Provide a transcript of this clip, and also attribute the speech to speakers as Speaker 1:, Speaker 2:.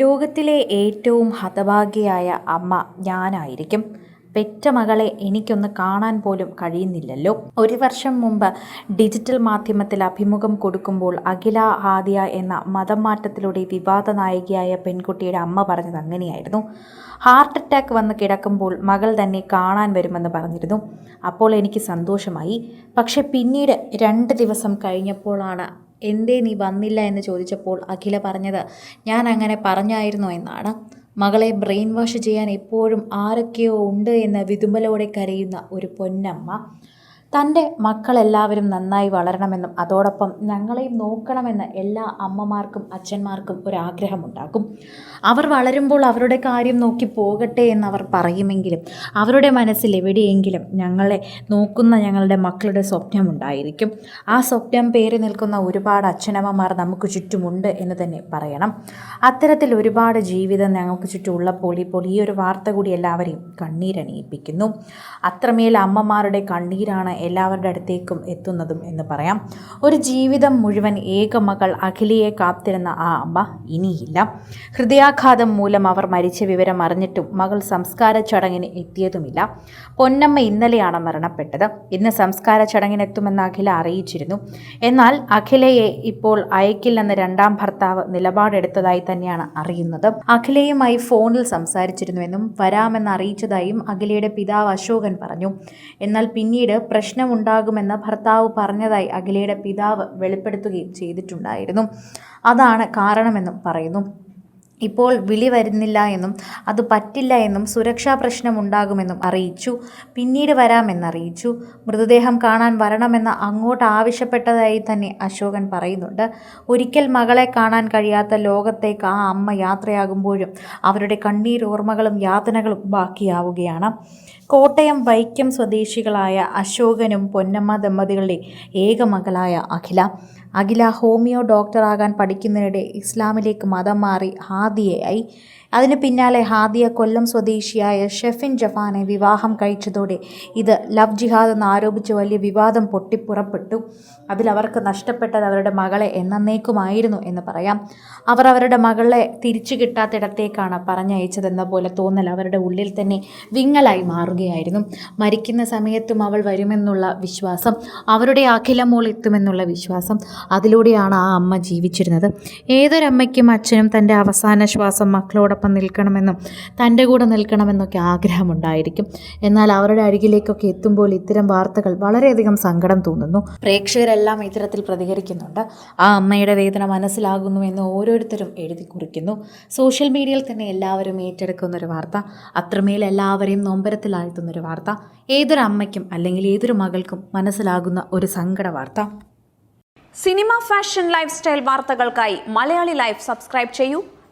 Speaker 1: ലോകത്തിലെ ഏറ്റവും ഹതഭാഗ്യയായ അമ്മ ഞാനായിരിക്കും. പെറ്റ മകളെ എനിക്കൊന്ന് കാണാൻ പോലും കഴിയുന്നില്ലല്ലോ. ഒരു വർഷം മുമ്പ് ഡിജിറ്റൽ മാധ്യമത്തിൽ അഭിമുഖം കൊടുക്കുമ്പോൾ അഖില ഹാദിയ എന്ന മതം മാറ്റത്തിലൂടെ വിവാദ നായികയായ പെൺകുട്ടിയുടെ അമ്മ പറഞ്ഞത് അങ്ങനെയായിരുന്നു. ഹാർട്ട് അറ്റാക്ക് വന്ന് കിടക്കുമ്പോൾ മകൾ തന്നെ കാണാൻ വരുമെന്ന് പറഞ്ഞിരുന്നു. അപ്പോൾ എനിക്ക് സന്തോഷമായി. പക്ഷെ പിന്നീട് രണ്ട് ദിവസം കഴിഞ്ഞപ്പോഴാണ് എന്തേ നീ വന്നില്ല എന്ന് ചോദിച്ചപ്പോൾ അഖില പറഞ്ഞത് ഞാൻ അങ്ങനെ പറഞ്ഞായിരുന്നു എന്നാണ്. മകളെ ബ്രെയിൻ വാഷ് ചെയ്യാൻ എപ്പോഴും ആരൊക്കെയോ ഉണ്ട് എന്ന് വിതുമ്പലോടെ കരയുന്ന ഒരു പൊന്നമ്മ. തന്റെ മക്കളെല്ലാവരും നന്നായി വളരണമെന്നും അതോടൊപ്പം ഞങ്ങളെയും നോക്കണമെന്ന് എല്ലാ അമ്മമാർക്കും അച്ഛന്മാർക്കും ഒരാഗ്രഹമുണ്ടാകും. അവർ വളരുമ്പോൾ അവരുടെ കാര്യം നോക്കി പോകട്ടെ എന്നവർ പറയുമെങ്കിലും അവരുടെ മനസ്സിൽ എവിടെയെങ്കിലും ഞങ്ങളെ നോക്കുന്ന ഞങ്ങളുടെ മക്കളുടെ സ്വപ്നമുണ്ടായിരിക്കും. ആ സ്വപ്നം പേറി നിൽക്കുന്ന ഒരുപാട് അച്ഛനമ്മമാർ നമുക്ക് ചുറ്റുമുണ്ട് എന്ന് തന്നെ പറയണം. അത്തരത്തിൽ ഒരുപാട് ജീവിതം ഞങ്ങൾക്ക് ചുറ്റും ഉള്ളപ്പോൾ ഇപ്പോൾ ഈ ഒരു വാർത്ത കൂടി എല്ലാവരെയും കണ്ണീരണിയിപ്പിക്കുന്നു. അത്രമേൽ അമ്മമാരുടെ കണ്ണീരാണ് എല്ലാവരുടെ അടുത്തേക്കും എത്തുന്നതും എന്ന് പറയാം. ഒരു ജീവിതം മുഴുവൻ ഏക മകൾ അഖിലയെ കാത്തിരുന്ന ആ അമ്മ ഇനിയില്ല. ഹൃദയാഘാതം മൂലം അവർ മരിച്ച വിവരം അറിഞ്ഞിട്ടും മകൾ സംസ്കാര ചടങ്ങിന് എത്തിയതുമില്ല. പൊന്നമ്മ ഇന്നലെയാണ് മരണപ്പെട്ടത്. ഇന്ന് സംസ്കാര ചടങ്ങിനെത്തുമെന്ന് അഖില അറിയിച്ചിരുന്നു. എന്നാൽ അഖിലയെ ഇപ്പോൾ അയക്കില്ലെന്ന് രണ്ടാം ഭർത്താവ് നിലപാടെടുത്തതായി തന്നെയാണ് അറിയുന്നത്. അഖിലയുമായി ഫോണിൽ സംസാരിച്ചിരുന്നുവെന്നും വരാമെന്ന് അറിയിച്ചതായും അഖിലയുടെ പിതാവ് അശോകൻ പറഞ്ഞു. എന്നാൽ പിന്നീട് പ്രശ്നമുണ്ടാകുമെന്ന് ഭർത്താവ് പറഞ്ഞതായി അഖിലയുടെ പിതാവ് വെളിപ്പെടുത്തുകയും ചെയ്തിട്ടുണ്ടായിരുന്നു. അതാണ് കാരണമെന്നും പറയുന്നു. ഇപ്പോൾ വിളി വരുന്നില്ല എന്നും അത് പറ്റില്ല എന്നും സുരക്ഷാ പ്രശ്നമുണ്ടാകുമെന്നും അറിയിച്ചു. പിന്നീട് വരാമെന്നറിയിച്ചു. മൃതദേഹം കാണാൻ വരണമെന്ന് അങ്ങോട്ട് ആവശ്യപ്പെട്ടതായി തന്നെ അശോകൻ പറയുന്നുണ്ട്. ഒരിക്കൽ മകളെ കാണാൻ കഴിയാത്ത ലോകത്തേക്ക് ആ അമ്മ യാത്രയാകുമ്പോഴും അവരുടെ കണ്ണീരോർമ്മകളും യാതനകളും ബാക്കിയാവുകയാണ്. കോട്ടയം വൈക്കം സ്വദേശികളായ അശോകനും പൊന്നമ്മ ദമ്പതികളുടെ ഏക മകളായ അഖില. അഖില ഹോമിയോ ഡോക്ടറാകാൻ പഠിക്കുന്നതിനിടെ ഇസ്ലാമിലേക്ക് മതം മാറി ഹാദിയയായി. അതിന് പിന്നാലെ ഹാദിയ കൊല്ലം സ്വദേശിയായ ഷെഫിൻ ജഫാനെ വിവാഹം കഴിച്ചതോടെ ഇത് ലവ് ജിഹാദ് എന്ന് ആരോപിച്ച് വലിയ വിവാദം പൊട്ടിപ്പുറപ്പെട്ടു. അതിൽ അവർക്ക് നഷ്ടപ്പെട്ടത് അവരുടെ മകളെ എന്നേക്കുമായിരുന്നു എന്ന് പറയാം. അവർ അവരുടെ മകളെ തിരിച്ചു കിട്ടാത്തിടത്തേക്കാണ് പറഞ്ഞയച്ചതെന്ന പോലെ തോന്നൽ അവരുടെ ഉള്ളിൽ തന്നെ വിങ്ങലായി മാറുകയായിരുന്നു. മരിക്കുന്ന സമയത്തും അവൾ വരുമെന്നുള്ള വിശ്വാസം അവരുടെ അഖിലമോൾ എത്തുമെന്നുള്ള വിശ്വാസം അതിലൂടെയാണ് ആ അമ്മ ജീവിച്ചിരുന്നത്. ഏതൊരമ്മയ്ക്കും അച്ഛനും തന്റെ അവസാന ശ്വാസം മക്കളോടൊപ്പം നിൽക്കണമെന്നും തന്റെ കൂടെ നിൽക്കണമെന്നൊക്കെ ആഗ്രഹമുണ്ടായിരിക്കും. എന്നാൽ അവരുടെ അരികിലേക്കൊക്കെ എത്തുമ്പോൾ ഇത്തരം വാർത്തകൾ വളരെയധികം സങ്കടം തോന്നുന്നു. പ്രേക്ഷകരെല്ലാം ഇത്തരത്തിൽ പ്രതികരിക്കുന്നുണ്ട്. ആ അമ്മയുടെ വേദന മനസ്സിലാകുന്നു എന്ന് ഓരോരുത്തരും എഴുതി കുറിക്കുന്നു. സോഷ്യൽ മീഡിയയിൽ തന്നെ എല്ലാവരും ഏറ്റെടുക്കുന്ന ഒരു വാർത്ത അത്രമേൽ എല്ലാവരെയും നൊമ്പരത്തിലാഴ്ത്തുന്ന ഒരു വാർത്ത ഏതൊരു അമ്മയ്ക്കും അല്ലെങ്കിൽ ഏതൊരു മകൾക്കും മനസ്സിലാകുന്ന ഒരു സങ്കട വാർത്ത.
Speaker 2: സിനിമ ഫാഷൻ ലൈഫ് സ്റ്റൈൽ വാർത്തകൾക്കായി മലയാളി ലൈഫ് സബ്സ്ക്രൈബ് ചെയ്യൂ.